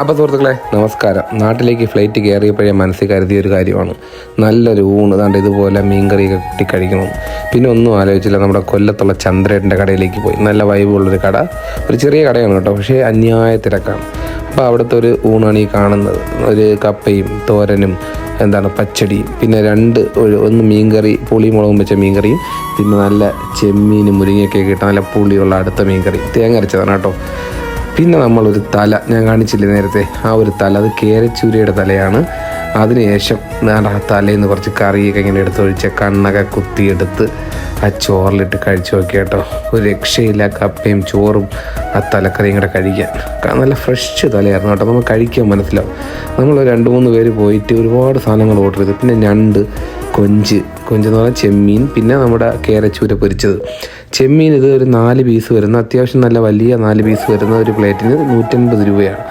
അപ്പോൾ സുഹൃത്തുക്കളെ നമസ്കാരം. നാട്ടിലേക്ക് ഫ്ലൈറ്റ് കയറിയപ്പോഴേ മനസ്സിൽ കരുതിയ ഒരു കാര്യമാണ്. നല്ലൊരു ഊണ് കണ്ട് ഇതുപോലെ മീൻകറി കെട്ടി കഴിക്കണം. പിന്നെ ഒന്നും ആലോചിച്ചില്ല നമ്മുടെ കൊല്ലത്തുള്ള ചന്ദ്രേട്ടന്റെ കടയിലേക്ക് പോയി. നല്ല വൈബുള്ളൊരു കട. ഒരു ചെറിയ കടയാണ് കേട്ടോ പക്ഷേ അന്യായ തിരക്കാണ്. അപ്പോൾ അവിടുത്തെ ഒരു ഊണാണ് ഈ കാണുന്നത്. ഒരു കപ്പയും തോരനും എന്താണ് പച്ചടി പിന്നെ രണ്ട് ഒരു ഒന്ന് മീൻകറി പുളി മുളകും വെച്ച മീൻകറിയും പിന്നെ നല്ല ചെമ്മീനും മുരിങ്ങയൊക്കെ കിട്ടാൻ നല്ല പുളിയുള്ള അടുത്ത മീൻകറി. തേങ്ങ അരച്ചതാണ് കേട്ടോ. പിന്നെ നമ്മളൊരു തല ഞാൻ കാണിച്ചില്ലേ നേരത്തെ ആ ഒരു തല അത് കേരച്ചൂരയുടെ തലയാണ്. അതിനുശേഷം ഞാൻ ആ തലേന്ന് കുറച്ച് കറിയൊക്കെ ഇങ്ങനെ എടുത്തൊഴിച്ച് കണ്ണൊക്കെ കുത്തിയെടുത്ത് ആ ചോറിലിട്ട് കഴിച്ചു നോക്കി കേട്ടോ. ഒരു രക്ഷയില്ല കപ്പയും ചോറും ആ തലക്കറിയും കൂടെ കഴിക്കാൻ. നല്ല ഫ്രഷ് തലയായിരുന്നു കേട്ടോ. നമ്മൾ കഴിക്കാൻ മനസ്സിലാവും നമ്മൾ രണ്ട് മൂന്ന് പേര് പോയിട്ട് ഒരുപാട് സാധനങ്ങൾ ഓർഡർ ചെയ്തു. പിന്നെ ഞണ്ട് കൊഞ്ച് കൊഞ്ച് എന്ന് പറഞ്ഞാൽ ചെമ്മീൻ പിന്നെ നമ്മുടെ കേരച്ചൂര പൊരിച്ചത്. ചെമ്മീൻ ഇത് ഒരു നാല് പീസ് വരുന്ന അത്യാവശ്യം നല്ല വലിയ നാല് പീസ് വരുന്ന ഒരു പ്ലേറ്റിന് നൂറ്റൻപത് രൂപയാണ്.